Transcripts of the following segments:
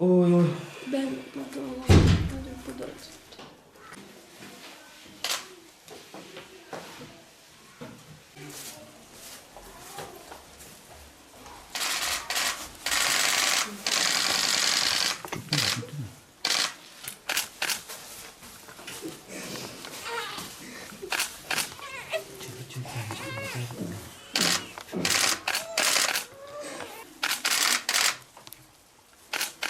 Oy oy. Ben burada olamam. Hadi burada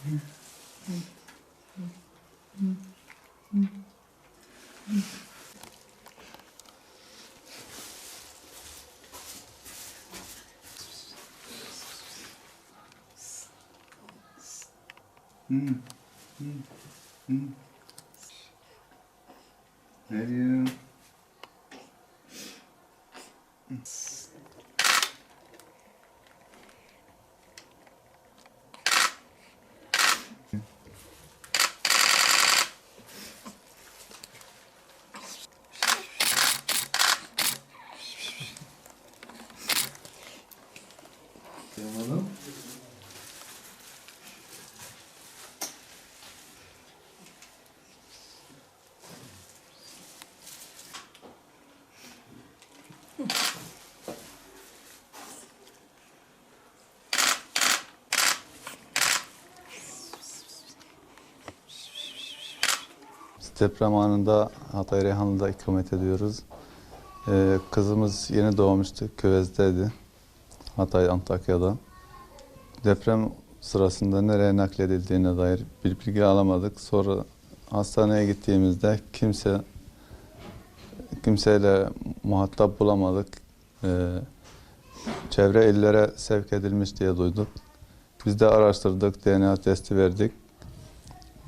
Mm. Mm. Mm. mm. Uh, Biz deprem anında Hatay Reyhanlı'da ikamet ediyoruz. Ee, kızımız yeni doğmuştu, küvezdeydi. Hatay, Antakya'da. Deprem sırasında nereye nakledildiğine dair bir bilgi alamadık. Sonra hastaneye gittiğimizde kimse kimseyle muhatap bulamadık. Ee, çevre illere sevk edilmiş diye duyduk. Biz de araştırdık, DNA testi verdik.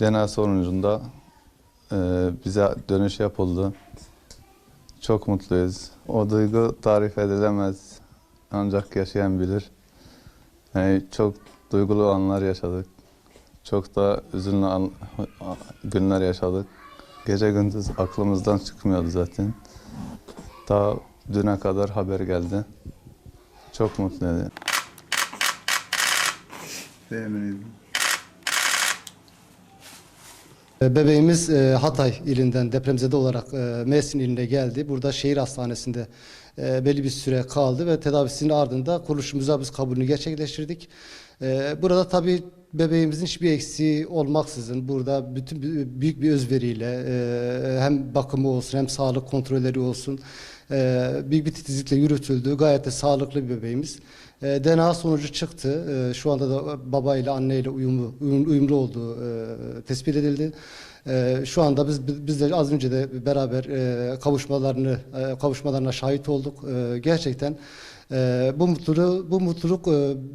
DNA sonucunda ee, bize dönüş yapıldı. Çok mutluyuz. O duygu tarif edilemez. Ancak yaşayan bilir. Yani çok duygulu anlar yaşadık. Çok da üzünlü an- günler yaşadık. Gece gündüz aklımızdan çıkmıyordu zaten. Daha düne kadar haber geldi. Çok mutluydu. Temin Bebeğimiz e, Hatay ilinden depremzede olarak e, Mersin iline geldi. Burada şehir hastanesinde e, belli bir süre kaldı ve tedavisinin ardında kuruluşumuza biz kabulünü gerçekleştirdik. Burada tabii bebeğimizin hiçbir eksiği olmaksızın burada bütün büyük bir özveriyle hem bakımı olsun hem sağlık kontrolleri olsun e, bir titizlikle yürütüldü. Gayet de sağlıklı bir bebeğimiz. E, DNA sonucu çıktı. E, Şu anda da baba ile anne ile uyumlu uyum- uyumlu olduğu e, tespit edildi. Şu anda biz biz de az önce de beraber e, kavuşmalarını e, kavuşmalarına şahit olduk. Gerçekten bu mutluluğu bu mutluluk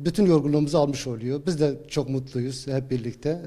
bütün yorgunluğumuzu almış oluyor. Biz de çok mutluyuz hep birlikte.